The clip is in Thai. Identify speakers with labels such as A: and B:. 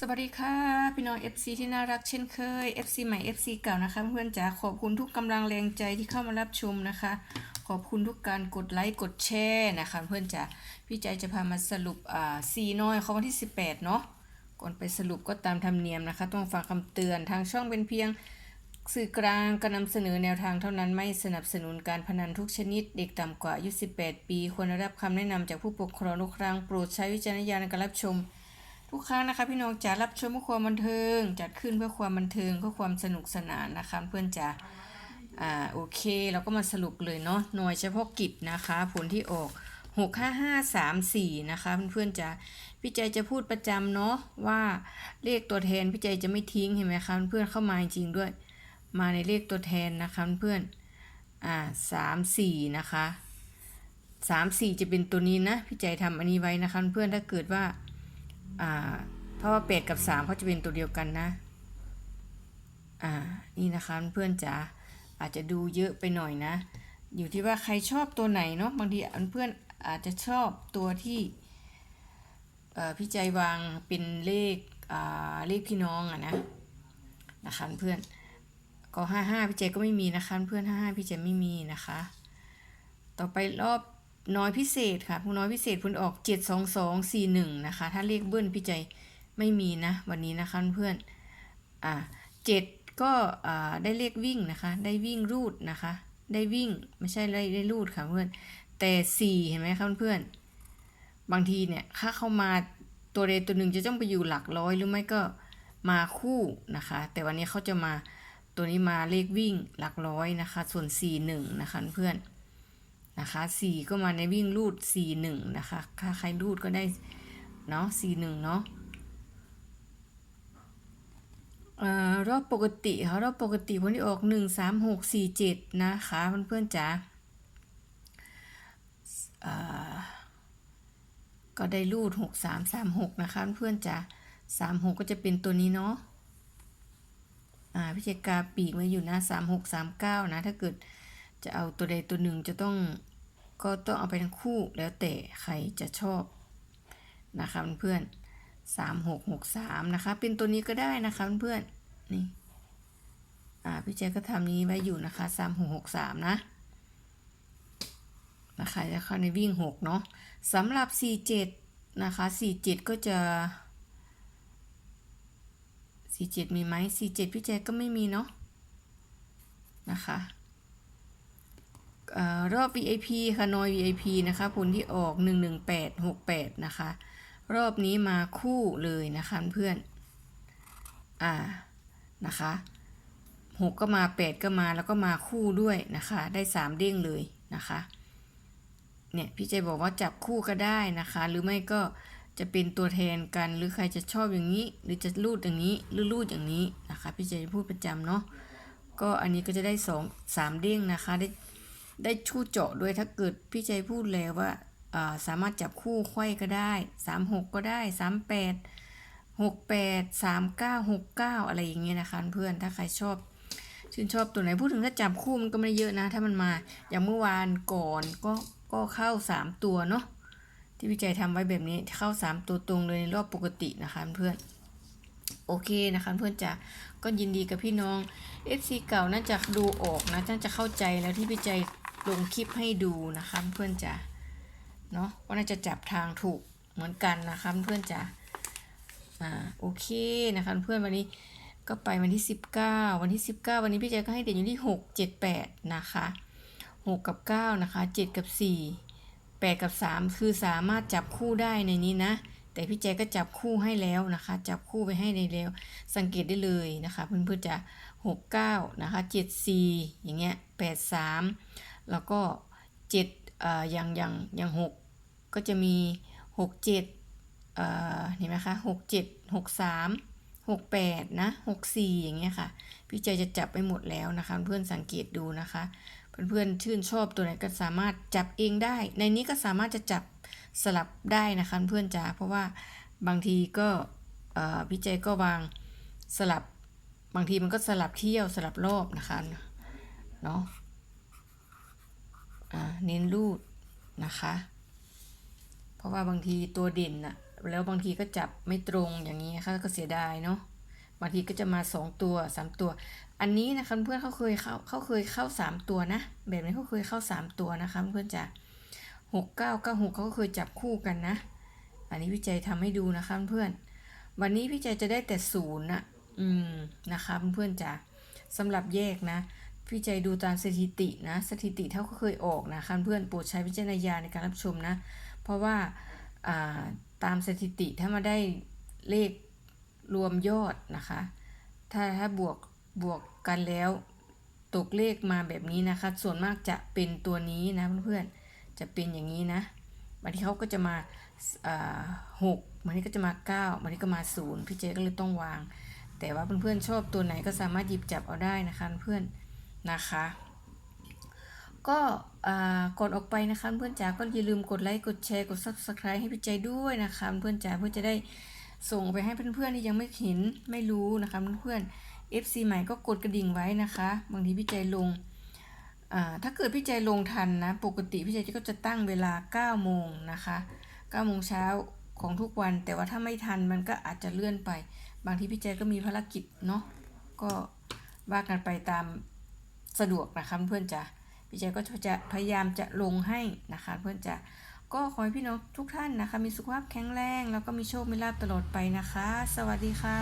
A: สวัสดีค่ะ พี่น้อง FC ที่น่ารักเช่นเคย FC ใหม่ FC เก่านะคะเพื่อนจ๋าขอบคุณทุกกำลังแรงใจที่เข้ามารับชมนะคะ ขอบคุณทุกการกดไลค์กดแชร์นะคะเพื่อนจ๋าพี่ใจจะพามาสรุปอ่าซีน้อยของวันที่ 18 เนาะก่อนไปสรุปก็ตามธรรมเนียมนะคะ ต้องฟังคำเตือนทางช่องเป็นเพียงสื่อกลางการนำเสนอแนวทางเท่านั้นไม่สนับสนุนการพนันทุกชนิด เด็กต่ำกว่าอายุ 18 ปี ควรได้รับคำแนะนำจากผู้ปกครองทุกครั้งโปรดใช้วิจารณญาณในการรับชม ทุกครั้งนะคะพี่น้องจ๋ารับชมเพื่อความบันเทิง จัดขึ้นเพื่อความบันเทิงเพื่อความสนุกสนานนะคะเพื่อนจ๋าอ่าโอเคเราก็มาสรุปเลยเนาะหน่วยเฉพาะกิจนะคะ ผลที่ออก 65534 นะคะ เพื่อนๆจ๋าพี่ใจจะพูดประจำเนาะว่าเลขตัวแทนพี่ใจจะไม่ทิ้งเห็นไหมคะเพื่อนเข้ามาจริงด้วย มาในเลขตัวแทนนะคะเพื่อนอ่าสามสี่นะคะสามสี่จะเป็นตัวนี้นะพี่ใจทำอันนี้ไว้นะคะเพื่อนถ้าเกิดว่า อ่า เพราะว่าเป็ดกับสามเขาจะเป็นตัวเดียวกันนะ อ่า นี่นะคะเพื่อนจ๋า อาจจะดูเยอะไปหน่อยนะ อยู่ที่ว่าใครชอบตัวไหนเนาะ บางทีเพื่อนอาจจะชอบตัวที่พี่ใจวางเป็นเลขอ่าเลขพี่น้องอะนะนะคะเพื่อนก็ห้าห้าพี่ใจก็ไม่มีนะคะเพื่อนห้าห้าพี่ใจไม่มีนะคะ ต่อไปรอบ น้อยพิเศษค่ะผู้น้อยพิเศษผลออก 7 2 2 4 1 นะคะ ถ้าเลขเบิ้ลพี่ใจไม่มีนะ วันนี้นะคะเพื่อนอ่าเจ็ดก็อ่าได้เลขวิ่งนะคะ ได้วิ่งรูดนะคะ ได้วิ่งไม่ใช่ได้ได้รูดค่ะเพื่อน แต่สี่เห็นไหมคะเพื่อน บางทีเนี่ยถ้าเข้ามาตัวใดตัวหนึ่งจะต้องไปอยู่หลักร้อยหรือไม่ก็มาคู่นะคะ แต่วันนี้เขาจะมาตัวนี้มาเลขวิ่งหลักร้อยนะคะ ส่วนสี่หนึ่งนะคะเพื่อน นะคะสี่ก็มาในวิ่งรูดสี่หนึ่งนะคะ ถ้าใครรูดก็ได้เนาะสี่หนึ่งเนาะออรอบปกติค่ะรอบปกติผลที่ออกหนึ่งสามหกสี่เจ็ดนะคะเพื่อนๆจ๋าก็ได้รูดหกสามสามหกนะคะเพื่อนๆจ๋าสามหกก็จะเป็นตัวนี้เนาะพิจกาปีกไว้อยู่นะสามหกสามเก้านะ ถ้าเกิดจะเอาตัวใดตัวหนึ่งจะต้อง ก็ต้องเอาไปทั้งคู่แล้วแต่ใครจะชอบนะคะเพื่อนสามหกหกสามนะคะ เป็นตัวนี้ก็ได้นะคะเพื่อนนี่อ่าพี่แจ๊ก็ทำนี้ไว้อยู่นะคะสามหกหกสามนะนะคะจะเข้าในวิ่งหกเนาะสำหรับสี่เจ็ดนะคะสี่เจ็ดก็จะสี่เจ็ดมีไหมสี่เจ็ดพี่แจ๊ก็ไม่มีเนาะนะคะ รอบ VIP ค่ะนอย VIP นะคะผลที่ออก 11868 นะคะ รอบนี้มาคู่เลยนะคะเพื่อน อ่า นะคะ6ก็มา8ก็มาแล้วก็มาคู่ด้วยนะคะ ได้3เด้งเลยนะคะ เนี่ยพี่เจบอกว่าจับคู่ก็ได้นะคะ หรือไม่ก็จะเป็นตัวแทนกันหรือใครจะชอบอย่างนี้ หรือจะรูดอย่างนี้หรือรูดอย่างนี้นะคะ พี่เจพูดประจำเนาะก็อันนี้ก็จะได้สองสามเด้งนะคะได้ ได้ชูเจาะด้วยถ้าเกิดพี่ใจพูดแล้วว่าสามารถจับคู่ไขว้ก็ได้สามหกก็ได้สามแปดหกแปดสามเก้าหกเก้าอะไรอย่างเงี้ยนะคะเพื่อนถ้าใครชอบชื่นชอบตัวไหนพูดถึงถ้าจับคู่มันก็ไม่เยอะนะ ถ้ามันมาอย่างเมื่อวานก่อนก็ก็เข้าสามตัวเนาะที่พี่ใจทำไว้แบบนี้เข้าสามตัวตรงเลยในรอบปกตินะคะเพื่อนโอเคนะคะเพื่อนจ๋าก็ยินดีกับพี่น้อง FC เก่าน่าจะดูออกนะน่าจะเข้าใจแล้วที่พี่ใจ ลงคลิปให้ดูนะคะเพื่อนจ๋าเนาะก็น่าจะจับทางถูกเหมือนกันนะคะเพื่อนจ๋าอ่าโอเคนะคะเพื่อนวันนี้ก็ไปวันที่ 19 วันที่ 19 วันนี้พี่ใจก็ให้เด่นอยู่ที่ 6 7 8 นะคะ 6 กับ 9 นะคะ 7 กับ 4 8 กับ 3 คือสามารถจับคู่ได้ในนี้นะ แต่พี่แจก็จับคู่ให้แล้วนะคะ จับคู่ไปให้ในแล้ว สังเกตได้เลยนะคะ เพื่อนๆจะหกเก้านะคะเจ็ดสี่อย่างเงี้ยแปดสาม แล้วก็เจ็ดอ่ย่างอย่างอย่างหกก็จะมีหกเจ็ดเอ่อเห็นไหมคะหกเจ็ดหกสามหกแปดนะหกสี่อย่างเงี้ยค่ะ พี่ใจจะจับไปหมดแล้วนะคะ เพื่อนสังเกตดูนะคะ เพื่อนๆชื่นชอบตัวไหนก็สามารถจับเองได้ ในนี้ก็สามารถจะจับสลับได้นะคะเพื่อนจ๋าเพราะว่าบางทีก็พี่ใจก็วางสลับบางทีมันก็สลับเที่ยวสลับรอบนะคะเนาะ เน้นรูดนะคะ เพราะว่าบางทีตัวเด่นน่ะแล้วบางทีก็จับไม่ตรงอย่างนี้ค่ะก็เสียดายเนาะบางทีก็จะมาสองตัวสามตัว อันนี้นะคะเพื่อนเขาเคยเข้าเขาเคยเข้าสามตัวนะ แบบนี้เขาเคยเข้าสามตัวนะคะเพื่อนจ๋าหกเก้าเก้าหกเขาก็เคยจับคู่กันนะ อันนี้พี่ใจทำให้ดูนะคะเพื่อน วันนี้พี่ใจจะได้แต่ศูนย์นะอืมนะคะเพื่อนจ๋าสำหรับแยกนะ พี่ใจดูตามสถิตินะ สถิติเท่าก็เคยออกนะคะเพื่อนโปรดใช้วิจารณญาณในการรับชมนะ เพราะว่าตามสถิติถ้ามาได้เลขรวมยอดนะคะ ถ้าถ้าบวกบวกกันแล้วตกเลขมาแบบนี้นะคะ ส่วนมากจะเป็นตัวนี้นะเพื่อนๆ จะเป็นอย่างนี้นะบางทีเขาก็จะมาอ่าหกบางทีก็จะมาเก้าบางทีก็มาศูนย์พี่เจก็เลยต้องวาง แต่ว่าเพื่อนๆชอบตัวไหนก็สามารถหยิบจับเอาได้นะคะเพื่อน นะคะ ก็กดออกไปนะคะเพื่อนจ๋าก็อย่าลืมกดไลค์กดแชร์กด subscribe ให้พี่ใจด้วยนะคะเพื่อนจ๋าเพื่อจะได้ส่งไปให้เพื่อนๆที่ยังไม่เห็นไม่รู้นะคะเพื่อนๆ FC ใหม่ก็กดกระดิ่งไว้นะคะ บางทีพี่ใจลงถ้าเกิดพี่ใจลงทันนะ ปกติพี่ใจก็จะตั้งเวลา 9 โมงนะคะ9โมงเช้าของทุกวัน แต่ว่าถ้าไม่ทันมันก็อาจจะเลื่อนไป บางทีพี่ใจก็มีภารกิจเนาะก็ว่ากันไปตาม สะดวกนะคะเพื่อนจะพี่แจก็จะพยายามจะลงให้นะคะ เพื่อนจะก็ขอให้พี่น้องทุกท่านนะคะ มีสุขภาพแข็งแรง แล้วก็มีโชคมีลาภตลอดไปนะคะ สวัสดีค่ะ